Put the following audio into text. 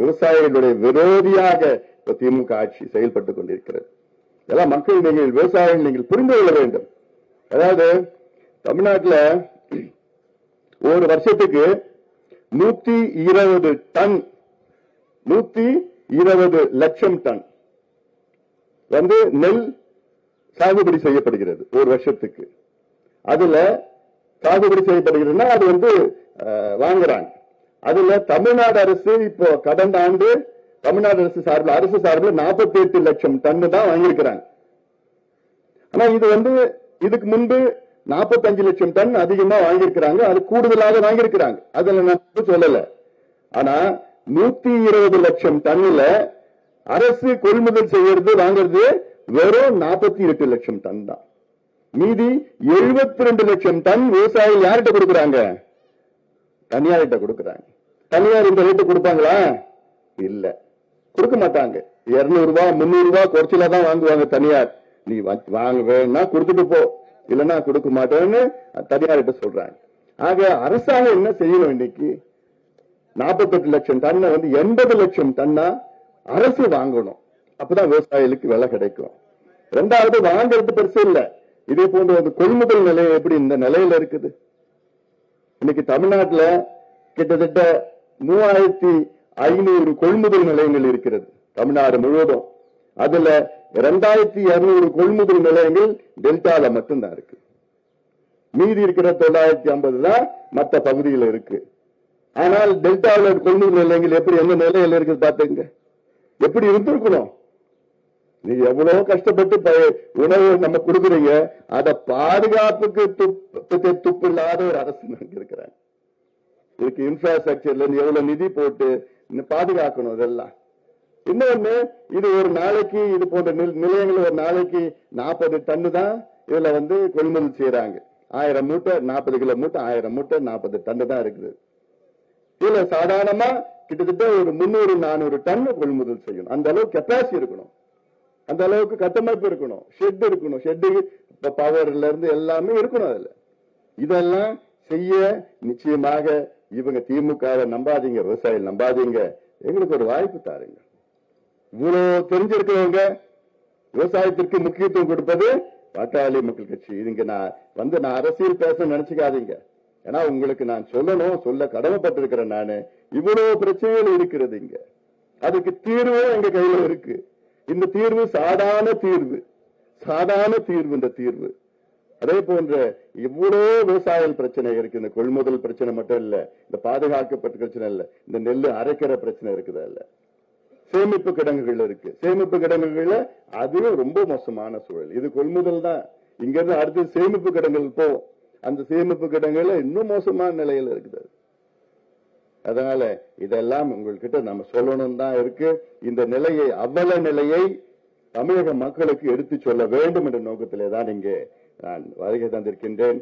விவசாயிகளுடைய விரோதியாக திமுக ஆட்சி செயல்பட்டுக் கொண்டிருக்கிறது. இதெல்லாம் மக்கள் நீங்கள் விவசாயிகள் நீங்கள் புரிந்து கொள்ள வேண்டும். அதாவது தமிழ்நாட்டுல ஒரு வருஷத்துக்கு நூத்தி இருபது டன் நூத்தி இருபது லட்சம் டன் வந்து நெல் சாகுபடி செய்யப்படுகிறது ஒரு வருஷத்துக்கு. அதுல சாகுபடி செய்யப்படுகிறதுன்னா அது வந்து வாங்குறாங்க. அதுல தமிழ்நாடு அரசு இப்போ கடந்த ஆண்டு தமிழ்நாடு அரசு சார்பில் அரசு சார்பில் 48 எட்டு லட்சம் டன் தான் வாங்கியிருக்கிறாங்க. ஆனா இது வந்து இதுக்கு முன்பு 45 லட்சம் டன் அதிகமா வாங்கியிருக்கிறாங்க. அது கூடுதலாக வாங்கியிருக்கிறாங்க. அதுல நான் சொல்லல. ஆனா நூத்தி இருபது லட்சம் டன்னுல அரசு கொள்முதல் செய்யறது வாங்குறது வெறும் 48 எட்டு லட்சம் டன் தான் மீதி 72 ரெண்டு லட்சம் டன் விவசாயிகள் யார்கிட்ட கொடுக்குறாங்க? தனியார்கிட்ட கொடுக்குறாங்க. தனியார் இந்த ரேட்டு கொடுப்பாங்களா? இல்ல. கொடுக்க மாட்டாங்க. 200 ரூபாய் முன்னூறு ரூபாய் குறைச்சலா தான் வாங்குவாங்க தனியார். நீ வாங்க வேணும்னா கொடுத்துட்டு போ. இல்லைன்னா கொடுக்க மாட்டேன்னு தனியார்கிட்ட சொல்றாங்க. ஆக அரசாங்கம் என்ன செய்யணும் இன்னைக்கு? 48 லட்சம் டன்னை வந்து எண்பது லட்சம் டன்னா அரசு வாங்கணும். அப்பதான் விவசாயிகளுக்கு விலை கிடைக்கும். ரெண்டாவது வாங்குறது பெருசு இல்ல. இதே போன்ற கொள்முதல் நிலையம் எப்படி இந்த நிலையில இருக்குது? இன்னைக்கு தமிழ்நாட்டுல கிட்டத்தட்ட மூவாயிரத்தி ஐநூறு கொள்முதல் நிலையங்கள் இருக்கிறது தமிழ்நாடு முழுவதும். அதுல இரண்டாயிரத்தி இருநூறு கொள்முதல் நிலையங்கள் டெல்டால மட்டும்தான் இருக்கு. மீதி இருக்கிற தொள்ளாயிரத்தி ஐம்பது தான் மற்ற பகுதியில் இருக்கு. ஆனால் டெல்டாவில் கொள்முதல் நிலையங்கள் எப்படி எந்த நிலையில இருக்கு பாத்துங்க எப்படி இருந்திருக்கணும்? நீங்க எவ்வளவு கஷ்டப்பட்டு உணவு நம்ம கொடுக்குறீங்க அத பாதுகாப்புக்கு துப்பு துப்பு இல்லாத ஒரு அரசு இருக்கிறாங்க. இதுக்கு இன்ஃப்ராஸ்ட்ரக்சர்ல இருந்து எவ்வளவு நிதி போட்டு பாதுகாக்கணும் இதெல்லாம். இன்னொன்னு இது ஒரு நாளைக்கு இது போன்ற நில- நிலையங்கள் ஒரு நாளைக்கு நாற்பது டன்னு தான் இதுல வந்து கொள்முதல் செய்யறாங்க ஆயிரம் மூட்டை நாற்பது கிலோ மூட்டை ஆயிரம் மூட்டை நாற்பது டன்னு தான் இருக்குது. இதுல சாதாரணமா கிட்டத்தட்ட ஒரு முன்னூறு நானூறு டன் கொள்முதல் செய்யணும். அந்த அளவுக்கு கெப்பாசிட்டி இருக்கணும். அந்த அளவுக்கு கட்டமைப்பு இருக்கணும். ஷெட் இருக்கணும். ஷெட்டு பவர்ல இருந்து எல்லாமே இருக்கணும் அதுல. இதெல்லாம் செய்ய நிச்சயமாக இவங்க திமுகவை நம்பாதீங்க விவசாயிகள் நம்பாதீங்க. எங்களுக்கு ஒரு வாய்ப்பு தாருங்க. இவ்வளவு தெரிஞ்சிருக்கிறவங்க விவசாயத்திற்கு முக்கியத்துவம் கொடுப்பது பாட்டாளி மக்கள் கட்சி. இதுங்க நான் வந்து நான் அரசியல் பேச நினைச்சுக்காதீங்க. ஏன்னா உங்களுக்கு நான் சொல்லணும் சொல்ல கடமைப்பட்டிருக்கிறேன் நானு. இவ்வளவு பிரச்சனைகள் இருக்கிறது இங்க. அதுக்கு தீர்வும் எங்க கையில இருக்கு. இந்த தீர்வு சாதாரண தீர்வு சாதாரண தீர்வு இந்த தீர்வு. அதே போன்ற இவ்வளவு விவசாய பிரச்சனை இருக்கு. இந்த கொள்முதல் பிரச்சனை மட்டும் இல்ல இந்த பாதுகாக்கப்பட்ட பிரச்சனை இல்ல இந்த நெல்லு அரைக்கிற பிரச்சனை இருக்குதா இல்ல. சேமிப்பு கிடங்குகள் இருக்கு. சேமிப்பு கிடங்குகள்ல அதுவே ரொம்ப மோசமான சூழல். இது கொள்முதல் தான். இங்க இருந்து அடுத்து சேமிப்பு கிடங்குகள் போகும் அந்த சேமிப்பு கிடங்குல இன்னும் மோசமான நிலையில இருக்குது. அதனால இதெல்லாம் உங்கள்கிட்ட நம்ம சொல்லணும் தான் இருக்கு. இந்த நிலையை அவல நிலையை தமிழக மக்களுக்கு எடுத்து சொல்ல வேண்டும் என்ற நோக்கத்திலே தான் இங்கே நான் வருகை தந்திருக்கின்றேன்.